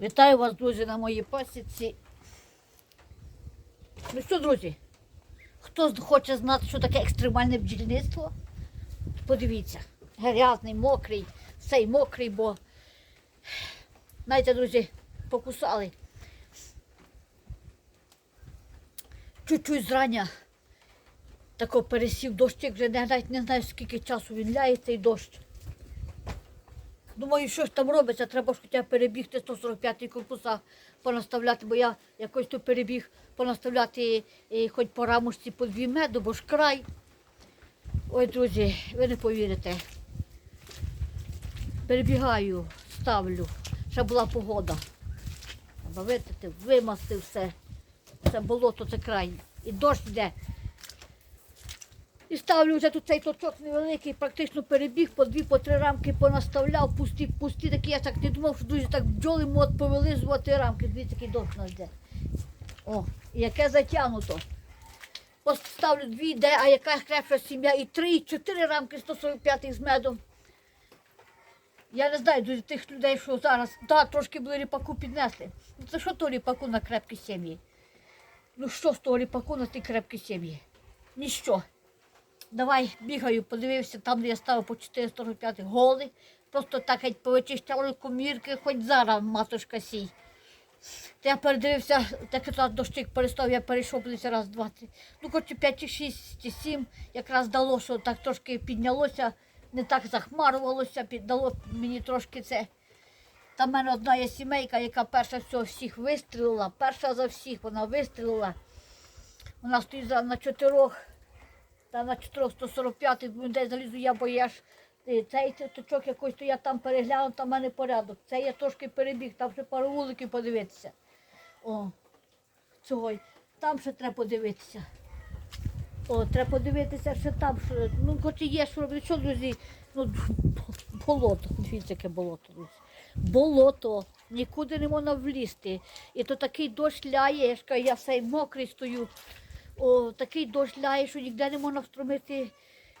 Вітаю вас, друзі, на моїй пасіці. Ну що, друзі, хто хоче знати, що таке екстремальне бджільництво, подивіться. Грязний, мокрий, цей мокрий, бо, знаєте, друзі, покусали. Чуть-чуть зрання тако пересів дощик, вже навіть не знаю, скільки часу він ляє цей дощ. Думаю, що ж там робиться, треба ж хоча б перебігти 145-й корпуса, понаставляти, бо я якось тут перебіг понаставляти е, хоч по рамушці по дві меду, бо ж край. Ой, друзі, ви не повірите. Перебігаю, ставлю, ще була погода. Треба витити, вимастив все. Це болото, це край. І дощ йде. І ставлю вже тут цей точок невеликий, практично перебіг, по дві, по три рамки понаставляв, пусті, пусті такі, я так не думав, що дуже так бджоли мод повилизувати рамки. Дивіться, який дощ нас йде. О, і яке затягнуто. Поставлю дві, де, а яка крепша сім'я, і три, і чотири рамки 145 з медом. Я не знаю, друзі, тих людей, що зараз, так, трошки були ріпаку піднесли. Ну це що то ріпаку на крепкі сім'ї? Ну що з того ріпаку на ті крепкі сім'ї? Ніщо. Давай бігаю, подивився, там, де я ставив по 445 голи. Просто так геть повичищали комірки, хоч зараз матушка сій. Та я передивився, так раз дощик перестав, я перейшов десь раз, два, три. Ну, хоч 5 чи 6 чи 7, якраз дало, що так трошки піднялося, не так захмарувалося, піддало мені трошки це. Там в мене одна є сімейка, яка перша всього всіх вистрілила, перша за всіх вона вистрілила. Вона стоїть на чотирьох. Та на 445 десь залізу я, бо я ж цей точок якийсь, то я там перегляну, там в мене порядок. Це я трошки перебіг, там ще пару вуликів подивитися. О, цього. Там ще треба подивитися. О, треба подивитися, що там, що, ну, хоч і є, що робити. Що, друзі, ну, болото, дивіться, яке болото, друзі. Болото, нікуди не можна влізти. І то такий дощ ляє, я ж кажу, я все мокрий стою. О, такий дощ ляє, що ніде не можна встромити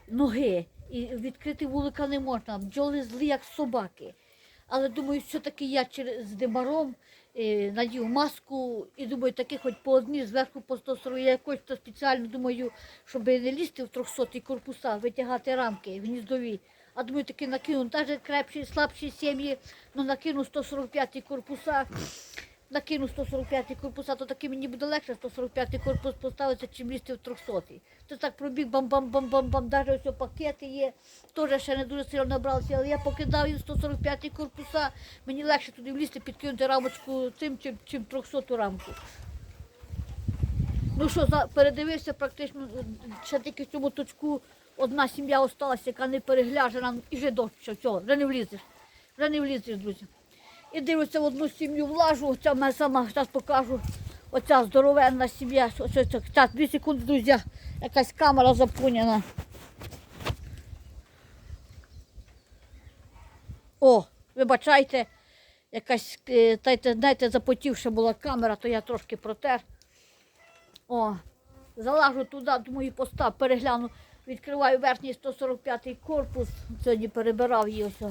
ноги. І відкрити вулика не можна. Бджоли злі, як собаки. Але думаю, все-таки я через димаром е, надів маску і думаю, таки хоч по одній зверху по 140, я якось то спеціально думаю, щоб не лізти в 300 корпуса, витягати рамки гніздові. А думаю, таки накину, навіть крепші, слабші сім'ї, ну накину 145 корпуса. Накину 145-й корпуса, то таки мені буде легше 145-й корпус поставити, чим лізти в 300. То так пробіг бам-бам-бам-бам-бам, навіть ось пакети є, теж ще не дуже сильно набралися, але я покидаю 145-й корпуса, мені легше туди влізти, підкинути рамочку цим, чим, чим 300 рамку. Ну що, передивився практично, ще тільки в цьому точку одна сім'я осталася, яка не перегляжена, і вже дощ, все, вже не влізеш, вже не влізеш, друзі. І дивлюся в одну сім'ю влажу, оця мене сама зараз покажу. Оця здоровенна сім'я. Так, дві секунди, друзі, якась камера запуняна. О, вибачайте, якась, е, знаєте, запотівша була камера, то я трошки протер. О, залажу туди, думаю, постав, перегляну, відкриваю верхній 145 корпус. Сьогодні перебирав її ось.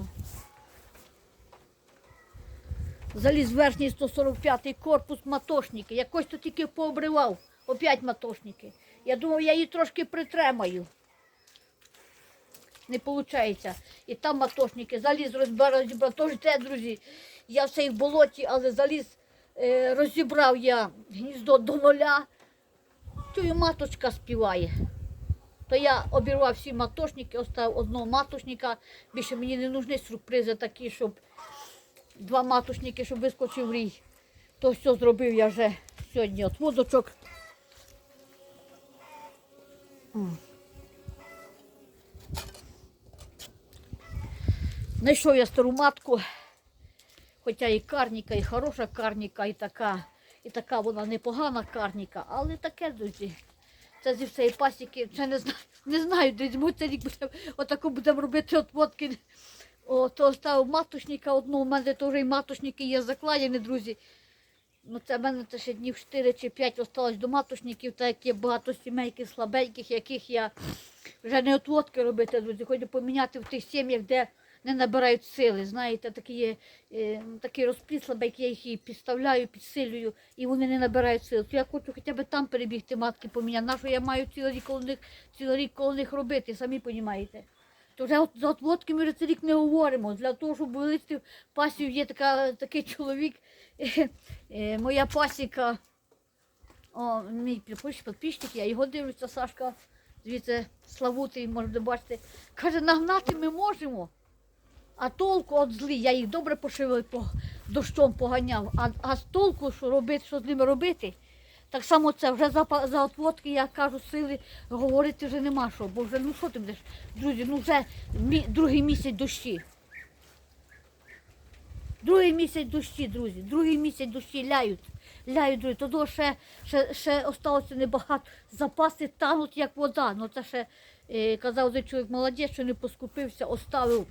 Заліз верхній 145-й корпус матошники. Якось то тільки пообривав. Опять матошники. Я думав, я її трошки притримаю. Не виходить. І там матошники. Заліз, розібрав. Тож те, друзі, я все і в болоті, але заліз, е, розібрав я гніздо до нуля. Чую, маточка співає. То я обірвав всі матошники, оставив одного матошника. Більше мені не нужні сюрпризи такі, щоб два матушники, щоб вискочив рій. То все зробив я вже сьогодні. От водочок. Знайшов я стару матку, хоча і карніка, і хороша карніка, і така, і така вона непогана карніка, але таке, друзі. Це зі всієї пасіки, це не знаю, не знаю, десь ми це рік будемо, отаку будемо робити от водки. О, то ставив матушника одну, у мене теж і матушники є закладені, друзі. Ну, це в мене це ще днів 4 чи 5 осталось до матушників, так як є багато сімейки слабеньких, яких я вже не отводки робити, друзі. Хочу поміняти в тих сім'ях, де не набирають сили. Знаєте, такі є е, такий розпліт слабенький, я їх і підставляю, підсилюю, і вони не набирають сили. То я хочу хоча б там перебігти, матки поміняти. На що я маю цілий рік коло них, цілий рік коло них робити, самі розумієте. То вже от за отводки ми вже цей рік не говоримо. Для того, щоб вилити пасію, є така, такий чоловік, е, моя пасіка, о, мій підпис- підписчик, я його дивлюся, Сашка, звідси Славутий, можете бачити. Каже, нагнати ми можемо. А толку от злі, я їх добре пошивив, по, дощом поганяв. А, а з толку, що робити, що з ними робити, так само це вже за, за отводки, я кажу, сили говорити вже нема що, бо вже ну що ти будеш, друзі, ну вже мі, другий місяць дощі. Другий місяць дощі, друзі, другий місяць дощі ляють. Ляють, друзі. Тоді ще, ще, ще осталося небагато. Запаси тануть, як вода. Ну це ще е, казав один чоловік молодець, що не поскупився, оставив.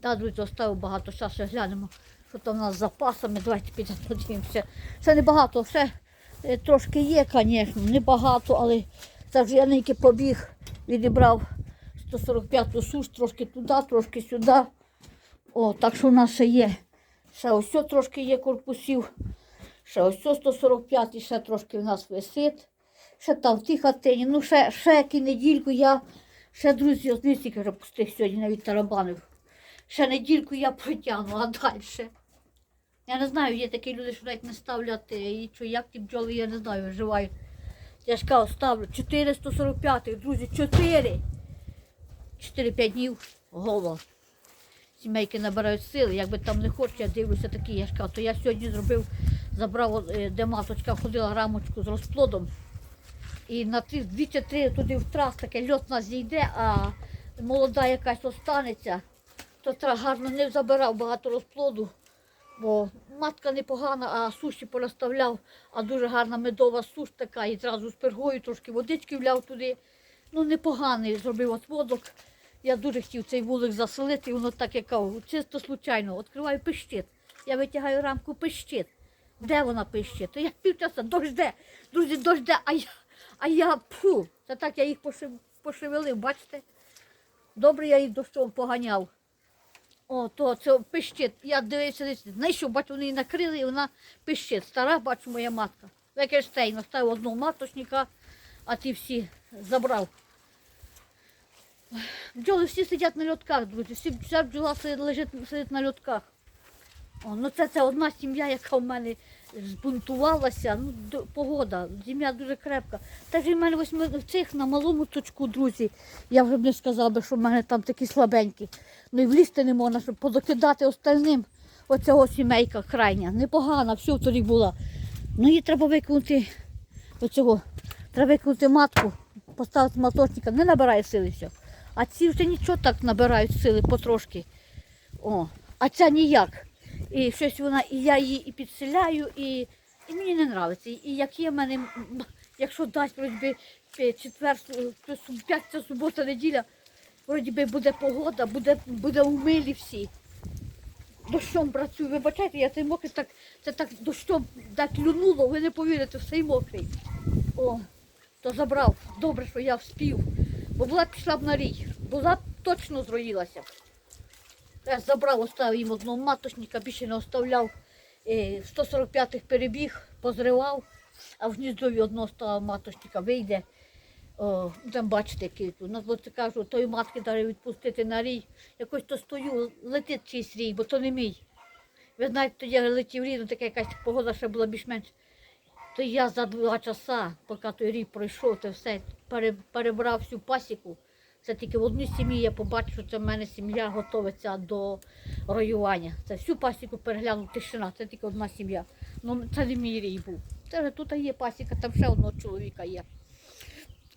Так, друзі, оставив багато. Зараз ще глянемо, що там у нас з запасами. Давайте підемо подивимося. Ще небагато, ще е, трошки є, звісно, небагато, але це вже я ниньки побіг, відібрав 145-ту суш, трошки туди, трошки сюди. О, так що в нас ще є. Ще ось трошки є корпусів. Ще ось о 145 ще трошки в нас висить. Ще там в тій хатині. Ну, ще, ще недільку я, ще, друзі, от не стільки вже пустих сьогодні навіть тарабанив. Ще недільку я протягну, а далі. Я не знаю, є такі люди, що навіть не ставлять, е, і що як ті бджоли, я не знаю, виживають. Я ж кажу, ставлю 445, друзі, 4. 4-5 днів голо сімейки набирають сили, якби там не хочу, я дивлюся такі, я ж кажу, то я сьогодні зробив, забрав, е, де маточка ходила рамочку з розплодом. І на тих дві чи три туди в трас таке льот нас зійде, а молода якась останеться, то гарно не забирав багато розплоду, бо матка непогана, а суші понаставляв, а дуже гарна медова суш така, і зразу з пергою трошки водички вляв туди. Ну, непоганий зробив отводок. Я дуже хотів цей вулик заселити, і воно так як чисто случайно. Відкриваю пищит. Я витягаю рамку пищит. Де вона пищить? То я півчаса дожде. Друзі, дожде, а я, а я пфу. Це так я їх пошевелив, бачите? Добре, я їх дощом поганяв. О, то це пищить. Я дивився, десь, знайшов, бачу, вони її накрили, і вона пищить. Стара, бачу, моя матка. Векерштейн оставив одного маточника, а ті всі забрав. Бджоли всі сидять на льотках, друзі. Всі, вся бджола сидить, лежить сидить на льотках. О, ну це, це одна сім'я, яка в мене збунтувалася. Ну, погода, сім'я дуже крепка. Та ж в мене ось в цих на малому точку, друзі. Я вже б не сказала би, що в мене там такі слабенькі. Ну і влізти не можна, щоб подокидати остальним. Оцього сімейка крайня. Непогана, все в торік була. Ну її треба викинути оцього. Треба викинути матку, поставити маточника, не набирає сили все. А ці вже нічого так набирають сили потрошки. О, а ця ніяк. І щось вона, і я її і підселяю, і, і мені не подобається. І як в мене, якщо дасть вроді би четвер, п'ятниця, субота, неділя, вроді би буде погода, буде, буде умилі всі. Дощом працюю, вибачайте, я цей мокрий так, це так дощом так люнуло, ви не повірите, все мокрий. О, то забрав. Добре, що я вспів. Бо була б пішла б на рій, була б точно зроїлася. Я забрав, оставив їм одного маточника, більше не оставляв. Е, 145-х перебіг, позривав, а в гніздові одного стала маточника вийде. О, там бачите, який тут. Ну, от кажу, тої матки далі відпустити на рій. Якось то стою, летить чийсь рій, бо то не мій. Ви знаєте, тоді я летів рій, ну така якась погода ще була більш-менш. То я за два часа, поки той рік пройшов, то все перебрав всю пасіку. Це тільки в одній сім'ї я побачив, що це в мене сім'я готується до роювання. Це всю пасіку переглянув тишина, це тільки одна сім'я. Ну це не мій рій був. Це вже тут є пасіка, там ще одного чоловіка є.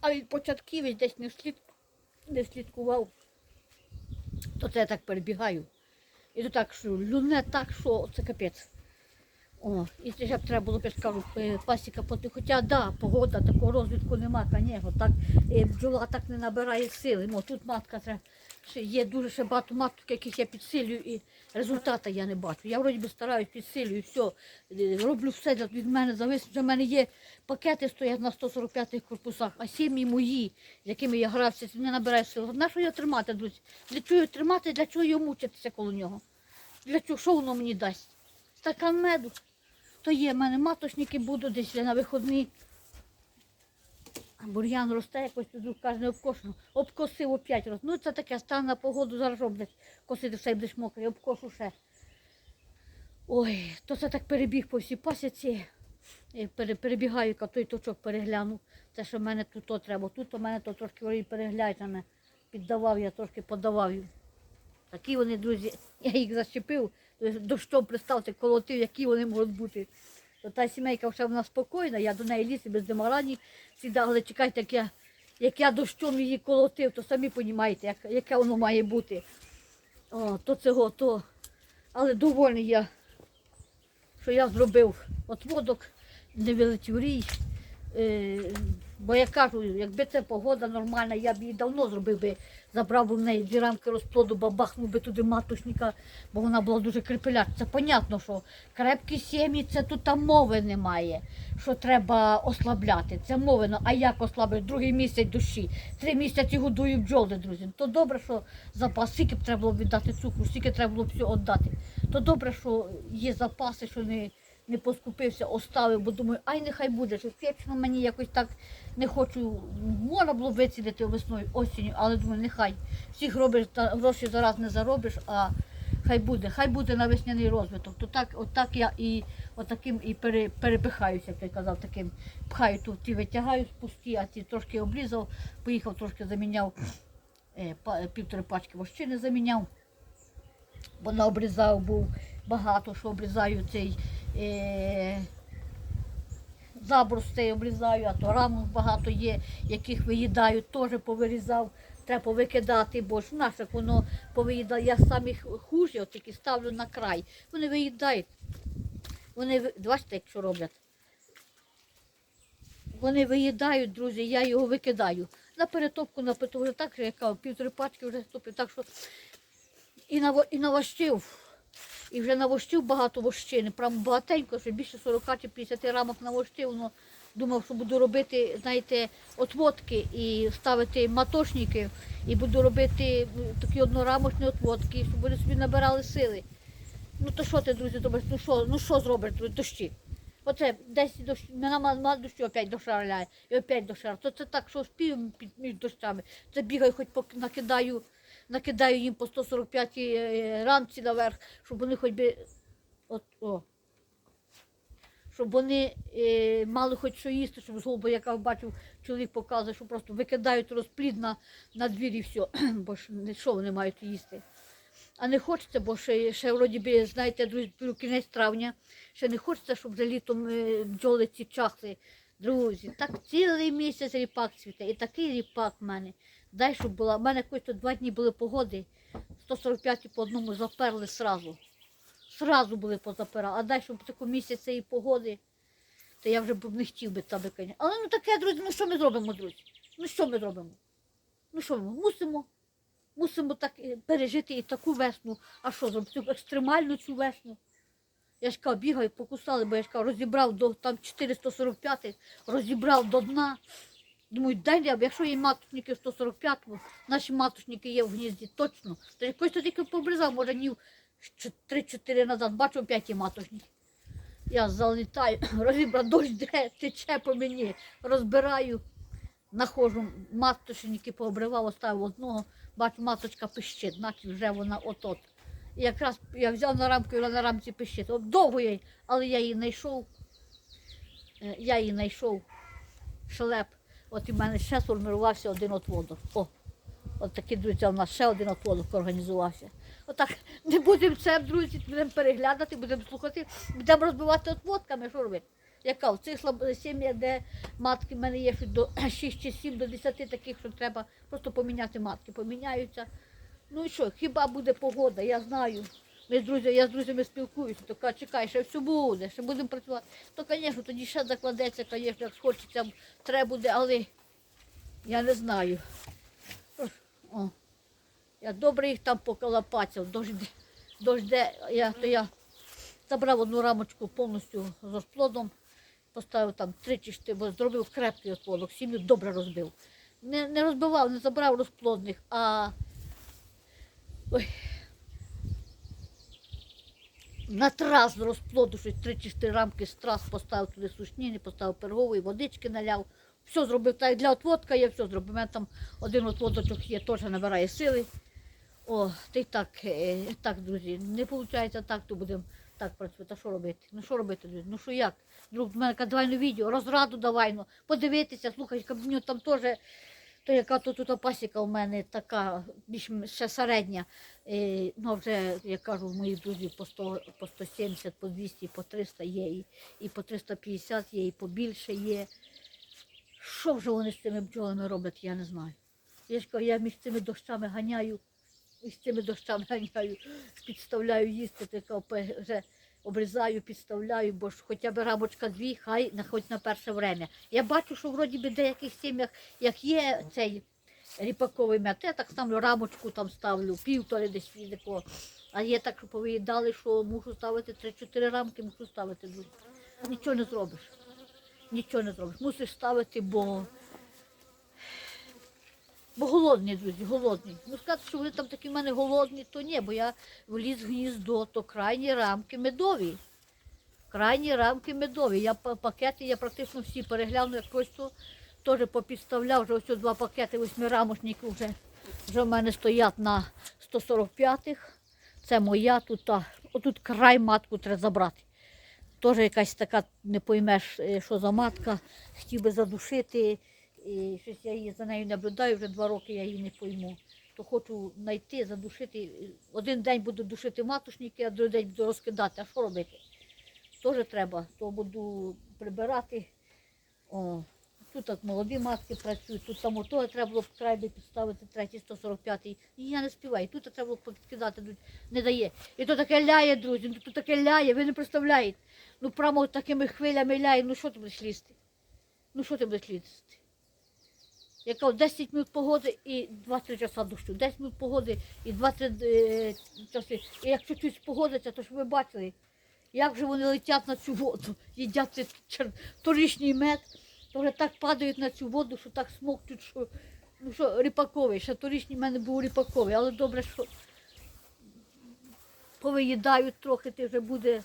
А від початківець десь не, слід, не слідкував, то це я так перебігаю. І то так, що люне так, що це капець. О, і це б треба було б, я ж е, пасіка поти. Хоча да, погода, такого розвитку нема, звісно, так е, бджола так не набирає сили. Ну, тут матка треба є дуже ще багато маток, яких я підсилюю, і результату я не бачу. Я вроді би стараюсь, підсилюю, все, роблю все від мене зависить. В мене є пакети стоять на 145-х корпусах, а сім'ї мої, з якими я грався, не набираю сил. На що його тримати, друзі? Для чого його тримати, для чого його мучитися коло нього? Для чого, що воно мені дасть? Стакан меду. То є, в мене маточники будуть десь на виходні. Бур'ян росте якось тут каже, обкошено. Обкосив опять роз. Ну це таке, стане на погоду, зараз роблять. Косити все будеш мокрий, обкошу ще. Ой, то це так перебіг по всій пасіці. Перебігаю, яка той точок перегляну. Це що в мене тут то треба. Тут у мене то трошки переглядь, піддавав, я трошки подавав. Такі вони, друзі, я їх защепив, дощом приставте, колотив, які вони можуть бути. То та сімейка вже вона спокійна, я до неї ліз і без демарані сідав, але чекайте, як я, як я дощом її колотив, то самі розумієте, як, яке воно має бути. О, то цього, то. Але довольний я, що я зробив отводок, не вилетів рій. Е, бо я кажу, якби це погода нормальна, я б її давно зробив би, забрав би в неї дві рамки розплоду, бабахнув би туди матушника, бо вона була дуже крепеляча. Це понятно, що крепкі сім'ї, це тут там мови немає, що треба ослабляти. Це мови, ну, а як ослабити? Другий місяць душі, три місяці годую бджоли, друзі. То добре, що запас, скільки б треба було віддати цукру, скільки треба було все віддати. То добре, що є запаси, що не не поскупився, оставив, бо думаю, ай нехай буде, що вічно мені якось так не хочу. Можна було вицілити весною, осінню, але думаю, нехай. Всіх робиш, та гроші зараз не заробиш, а хай буде, хай буде на весняний розвиток. То так, отак я і отаким і пере, перепихаюся, як ти казав, таким пхаю тут, ті витягаю з пусті, а ті трошки обрізав, поїхав, трошки заміняв е, півтори пачки вощини заміняв бо наобрізав був багато, що обрізаю цей забрус цей обрізаю, а то рамок багато є, яких виїдаю, теж повирізав. Треба повикидати, бо ж наше воно повиїдає. Я самі хужі, от такі ставлю на край. Вони виїдають. Вони бачите, що роблять. Вони виїдають, друзі, я його викидаю. На перетопку напиту вже так, що я кажу, півтори пачки вже стопив. Так що і навощив. І вже навощив багато вощини, прям багатенько, що більше 40 чи 50 рамок навощив. Ну, думав, що буду робити, знаєте, отводки і ставити матошники, і буду робити ну, такі однорамочні отводки, щоб вони собі набирали сили. Ну то що ти, друзі, думаєш, ну що, ну що зробиш дощі? Оце десь дощ, мене мало дощу опять дошарляє, і опять дошар. То це так, що спів між дощами. Це бігаю, хоч накидаю, накидаю їм по 145 е, ранці наверх, щоб вони хоч би от, о, щоб вони е, мали хоч що їсти, щоб з голуба, яка бачив, чоловік показує, що просто викидають розплід на, на двір і все, бо ж що вони мають їсти. А не хочеться, бо ще, ще вроді би, знаєте, друзі, кінець травня, ще не хочеться, щоб вже літом е, бджоли ці чахли. Друзі, так цілий місяць ріпак цвіте, і такий ріпак в мене. Дай, щоб була. У мене якось два дні були погоди, 145 по одному заперли сразу. Сразу були позапирали. А дай, щоб таку місяць цієї погоди, то я вже б не хотів би це би, Але ну таке, друзі, ну що ми зробимо, друзі? Ну що ми зробимо? Ну що ми мусимо? Мусимо так е, пережити і таку весну. А що зробити? Екстремальну цю весну. Я ж кажу, бігаю, покусали, бо я ж кажу, розібрав до там 445, розібрав до дна. Думаю, дай я, якщо є матушники в 145, наші матушники є в гнізді точно. То якось то тільки побризав, може днів 3-4 назад, бачу опять є. Я залітаю, розібрав, дощ де, тече по мені, розбираю, находжу, матушники пообривав, оставив одного, бачу, маточка пищить, значить вже вона от-от. І якраз я взяв на рамку, і вона на рамці пищить. От довго я але я її знайшов. Е, Я її знайшов шлеп. От в мене ще сформувався один отводок. О, от такі, друзі, у нас ще один отводок організувався. Отак не будемо це, друзі, будемо переглядати, будемо слухати, будемо розбивати отводками, що робити. Яка в цих сім'ях, де матки в мене є до 6 чи 7 до 10 таких, що треба просто поміняти матки. Поміняються. Ну і що, хіба буде погода, я знаю. Ми з друзями, я з друзями спілкуюся, то кажу, чекай, ще все буде, ще будемо працювати. То, звісно, тоді ще закладеться, звісно, як хочеться, треба буде, але я не знаю. О, Я добре їх там поколопацав, дожде, дожде, я, то я забрав одну рамочку повністю з розплодом, поставив там три чи бо зробив крепкий розплодок, сім'ю добре розбив. Не, не розбивав, не забрав розплодних, а ой, на трас чи чотири рамки з трас поставив туди сушніни, поставив пергової, водички наляв. Все зробив, так для отводка я все зробив. У мене там один отводочок є, теж набирає сили. О, ти так, е, так, друзі, не виходить так, то будемо так працювати. А що робити? Ну що робити, друзі? Ну що як? Друг, в мене каже, давай на відео, розраду давай, ну, подивитися, слухай, там теж, то яка то тут пасіка у мене така, більш ще середня. Ну, вже, я кажу, мої друзі по 100, по 170, по 200, по 300 є, і, і по 350 є, і побільше є. Що вже вони з цими бджолами роблять, я не знаю. Я ж кажу, я між цими дощами ганяю, між цими дощами ганяю, підставляю їсти, така вже обрізаю, підставляю, бо ж хоча б рамочка дві, хай на хоч на перше время. Я бачу, що вроді би в деяких сім'ях, як є цей ріпаковий мед, я так ставлю рамочку, там ставлю, півтори десь відеко. А є так, що повиїдали, що мушу ставити 3-4 рамки, мушу ставити. Нічого не зробиш. Нічого не зробиш. Мусиш ставити, бо. Бо голодні, друзі, голодні. Ну сказати, що вони там такі в мене голодні, то ні, бо я вліз в гніздо, то крайні рамки медові. Крайні рамки медові. Я пакети, я практично всі перегляну, якось то теж попідставляв, вже ось два пакети восьмирамочників вже, вже в мене стоять на 145-х. Це моя тут, та, отут край матку треба забрати. Теж якась така, не поймеш, е, що за матка, хотів би задушити. І щось я її за нею наблюдаю, вже два роки я її не пойму. То хочу знайти, задушити. Один день буду душити матушники, а другий день буду розкидати. А що робити? Теж треба, то буду прибирати. О, тут так молоді матки працюють, тут там того треба було б край підставити, третій 145-й. І я не співаю. Тут треба було підкидати, не дає. І то таке ляє, друзі, ну, тут таке ляє, ви не представляєте. Ну прямо такими хвилями ляє, ну що ти будеш лізти? Ну що ти будеш лізти? Яка 10 минут погоди і 2-3 часа дощу. 10 минут погоди і 2-3 е, часи. І як чуть-чуть погодиться, то ж ви бачили, як же вони летять на цю воду, їдять цей чер- торішній мед, то вже так падають на цю воду, що так смокчуть, що, ну що ріпаковий, ще торішній в мене був ріпаковий, але добре, що повиїдають трохи, ти вже буде.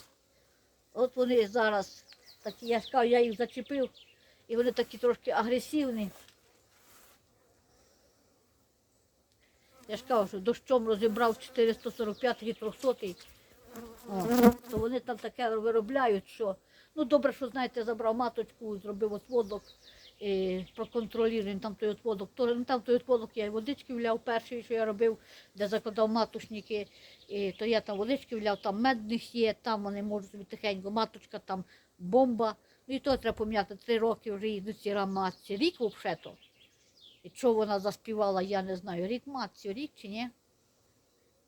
От вони зараз, такі, я ж я їх зачепив, і вони такі трошки агресивні. Я ж кажу, що дощом розібрав 445 і 300. О, то вони там таке виробляють, що ну добре, що знаєте, забрав маточку, зробив отводок, і проконтролюємо там той отводок. То, ну, там той отводок я водички вляв перший, що я робив, де закладав матушники, і, то я там водички вляв, там мед в них є, там вони можуть собі тихенько, маточка там бомба. Ну і то треба поміняти, три роки вже їдуть ці раматці. Рік взагалі. І що вона заспівала, я не знаю. Рік матці, рік чи ні?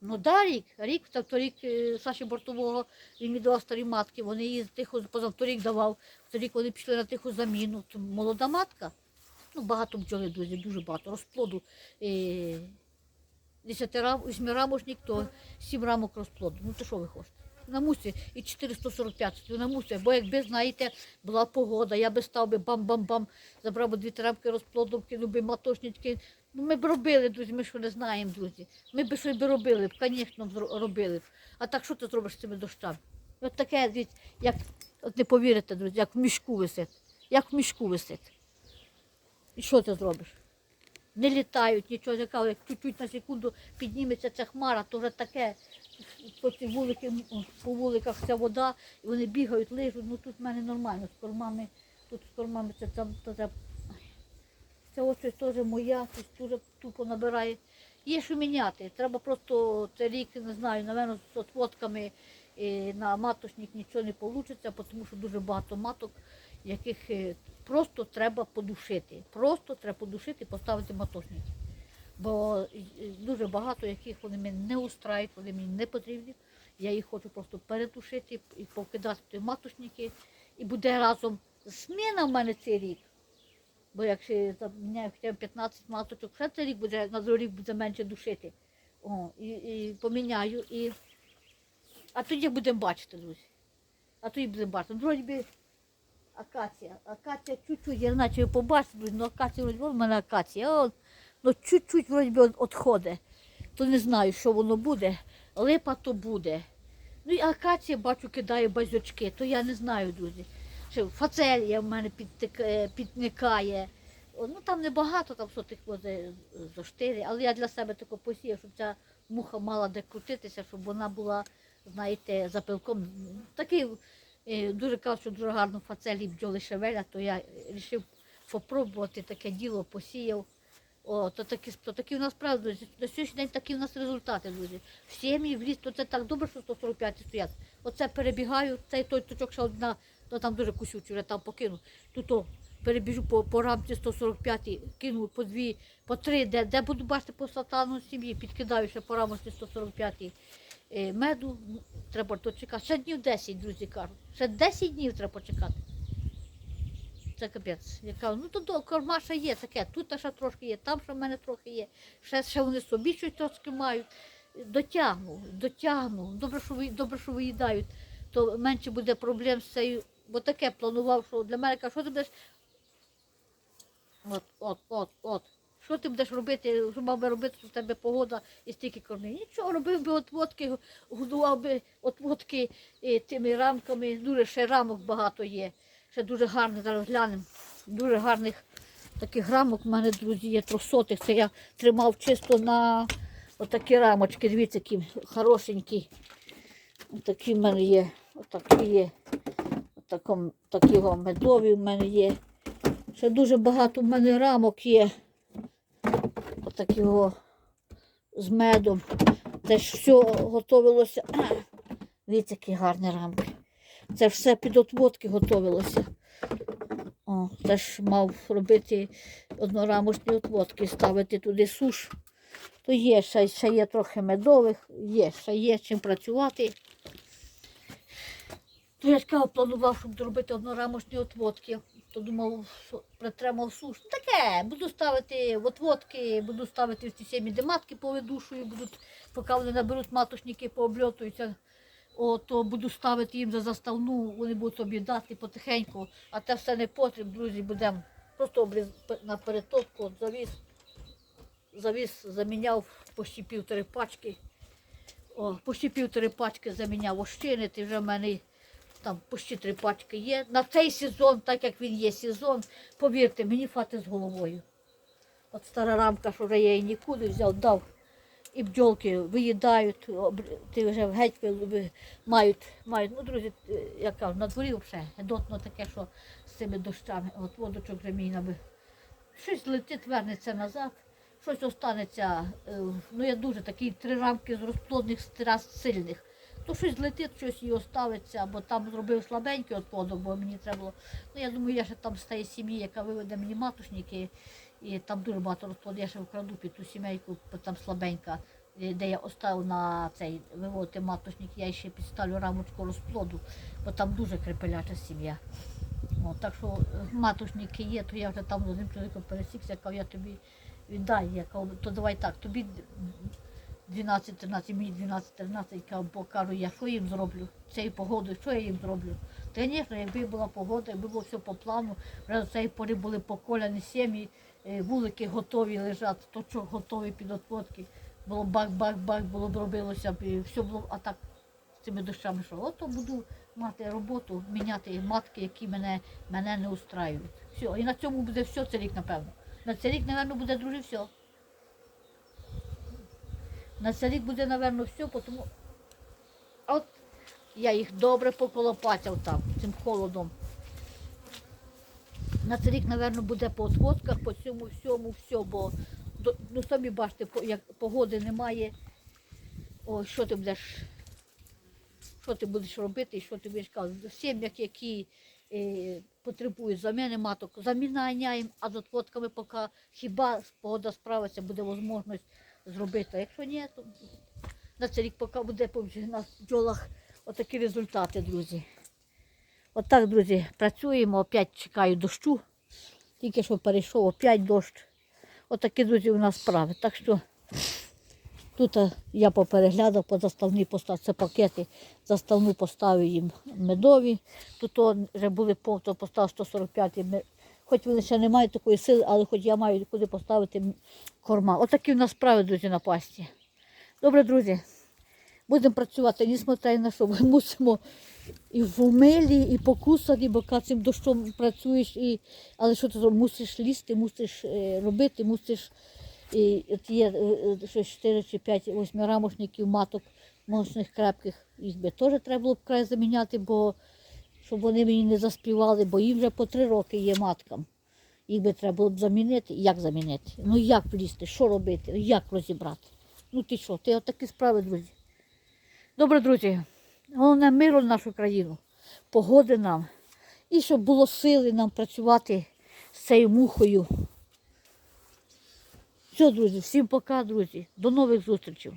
Ну да, рік, рік, тобто рік е, Саші Бортового він мені давав старі матки, вони її тихо, позавторік давав, торік вони пішли на тиху заміну. То молода матка, ну багато бджоли, друзі, дуже багато, розплоду. Е, 10 рам, 8 рамошник, то 7 рамок розплоду. Ну то що ви хочете? На мусі і 445 на мусі, бо якби, знаєте, була погода, я би став би бам-бам-бам, забрав би дві трамки розплоду, кинув би матошнички. Ну ми б робили, друзі, ми що не знаємо, друзі. Ми б щось би робили б, звісно, робили б. А так що ти зробиш з цими дощами? От таке, як, от не повірите, друзі, як в мішку висить. Як в мішку висить. І що ти зробиш? Не літають, нічого як чуть-чуть на секунду підніметься ця хмара, то вже таке, по ці вулики, по вуликах ця вода, і вони бігають, лижуть, ну тут в мене нормально, з кормами, тут з кормами це там, це, ай, це ось теж моя, щось дуже тупо набирає. Є що міняти, треба просто це рік, не знаю, напевно, з отводками е, на маточник нічого не вийде, тому що дуже багато маток, яких е, просто треба подушити. Просто треба подушити і поставити маточники. Бо е, дуже багато яких вони мене не устраюють, вони мені не потрібні. Я їх хочу просто перетушити і покидати в ті маточники. І буде разом зміна в мене цей рік. Бо якщо заміняю хоча б 15 маточок, ще цей рік буде, на другий рік буде менше душити. О, і, і поміняю. І... А тоді будемо бачити, друзі. А тоді будемо бачити. Вроді би акація. Акація чуть-чуть, я наче побачити, друзі, ну акація, в мене акація. О, ну чуть-чуть вроді би відходить. То не знаю, що воно буде. Липа то буде. Ну і акація, бачу, кидає базючки, то я не знаю, друзі. Фацелія в мене е, підникає. Ну там небагато, там сотих вози зо штири, але я для себе тако посіяв, щоб ця муха мала де крутитися, щоб вона була, знаєте, за пилком. Такий е, дуже кажуть, що дуже гарно фацелі бджоли шевеля, то я вирішив попробувати таке діло, посіяв. О, то такі, то такі у нас правда, на сьогоднішній день такі у нас результати, друзі. В сім'ї, в ліс, то це так добре, що 145 стоять. Оце перебігаю, цей той точок ще одна, то там дуже кусючий, вже там покину. Тут о, перебіжу по, по рамці 145, кину по дві, по три, де, де буду бачити по сатану сім'ї, підкидаю ще по рамці 145 е, меду, треба то чекати. Ще днів 10, друзі кажуть. Ще 10 днів треба почекати. Це капець. Я кажу, ну то до корма ще є таке, тут ще трошки є, там ще в мене трохи є. Ще, ще вони собі щось трошки мають. Дотягну, дотягну. Добре, що ви, добре, що виїдають, то менше буде проблем з цією. Бо таке планував, що для мене каже, що ти будеш. От, от, от, от. Що ти будеш робити, що мав би робити, що в тебе погода і стільки кормів? Нічого, робив би отводки, годував би отводки е, тими рамками. Дуже ще рамок багато є. Ще дуже гарно зараз глянемо. Дуже гарних таких рамок в мене, друзі, є трьохсотих. Це я тримав чисто на отакі рамочки. Дивіться, які хорошенькі. Такі в мене є. Отакі є. Отаком, такі медові в мене є. Ще дуже багато в мене рамок є. Отакі з медом. Це ж все готовилося. Дивіться, які гарні рамки. Це все під отводки готовилося. О, це ж мав робити однорамочні отводки, ставити туди суш. То є, ще, ще є трохи медових, є, ще є чим працювати. То я ж планував, щоб зробити однорамочні отводки. То думав, що притримав суш. Таке, буду ставити в отводки, буду ставити в ті самі, де матки повидушую, будуть, поки вони наберуть маточники, пообльотуються. То буду ставити їм за заставну, вони будуть собі потихеньку, а те все не потрібно, друзі, будемо просто обріз на перетопку, завіз, завіз, заміняв почти півтори пачки. О, почти півтори пачки заміняв ощини, ти вже в мене там почти три пачки є. На цей сезон, так як він є сезон, повірте, мені фати з головою. От стара рамка, що вже я її нікуди взяв, дав. І бджолки виїдають, ти вже геть мають, мають. Ну, друзі, е, я кажу, на дворі взагалі гедотно таке, що з цими дощами, от водочок вже мій. Щось летить, вернеться назад, щось останеться. е, Ну, я дуже такі три рамки з розплодних страст сильних. То щось летить, щось і оставиться, бо там зробив слабенький отподок, бо мені треба було. Ну, я думаю, я ще там з тієї сім'ї, яка виведе мені матушники, і там дуже багато розплодів, я ще вкраду під ту сімейку, там слабенька, е, де я оставив на цей виводити матушник, я ще підставлю рамочку розплоду, бо там дуже крепеляча сім'я. Так що е, матушники є, то я вже там з одним чоловіком пересікся, я кажу, я тобі віддай, я кажу, то давай так, тобі 12-13, мені 12-13, кажу, бо кажу, я що їм зроблю цією погодою, що я їм зроблю? Звісно, якби була погода, якби було все по плану, до цієї пори були поколяні сім'ї, е, вулики готові лежати, то що готові під отводки. Було бак-бак-бак, було б робилося б, все було, а так з цими дощами, що ото буду мати роботу, міняти матки, які мене, мене не устраюють. Все, і на цьому буде все цей рік, напевно. На цей рік, напевно, буде друже все. На цей рік буде, напевно, все, тому от я їх добре поколопатяв там, цим холодом. На цей рік, напевно, буде по отводках, по цьому всьому, все, бо ну, самі бачите, як погоди немає. О, що ти будеш, що ти будеш робити що ти будеш казати. Сім'ях, які е, потребують заміни маток, заміняємо, а з отводками поки хіба погода справиться, буде можливість зробити. А якщо ні, то на цей рік поки буде по бджі- на бджолах отакі результати, друзі. Отак, друзі, працюємо, опять чекаю дощу. Тільки що перейшов, опять дощ. Отакі, друзі, у нас справи. Так що Тут е, я попереглядав, по заставні поставив, це пакети, заставну поставив їм медові. Тут вже були повто поставив 145 ми- Хоч вони ще не мають такої сили, але хоч я маю куди поставити корма. Отакі в нас справи, друзі, на пасті. Добре, друзі, будемо працювати, несмотря на що, ми мусимо і в умилі, і покусані, бо цим дощом працюєш, і... але що ти мусиш лізти, мусиш е, робити, мусиш. І от є е, е, щось 4 чи 5 восьмирамошників маток мощних крепких. Їх би теж треба було б край заміняти, бо щоб вони мені не заспівали, бо їм вже по три роки є маткам. Їх би треба було б замінити. Як замінити? Ну як влізти, що робити, як розібрати? Ну ти що, ти отакі справи. Добре, друзі. Головне миру в нашу країну, погоди нам. І щоб було сили нам працювати з цією мухою. Все, друзі, всім пока, друзі. До нових зустрічей.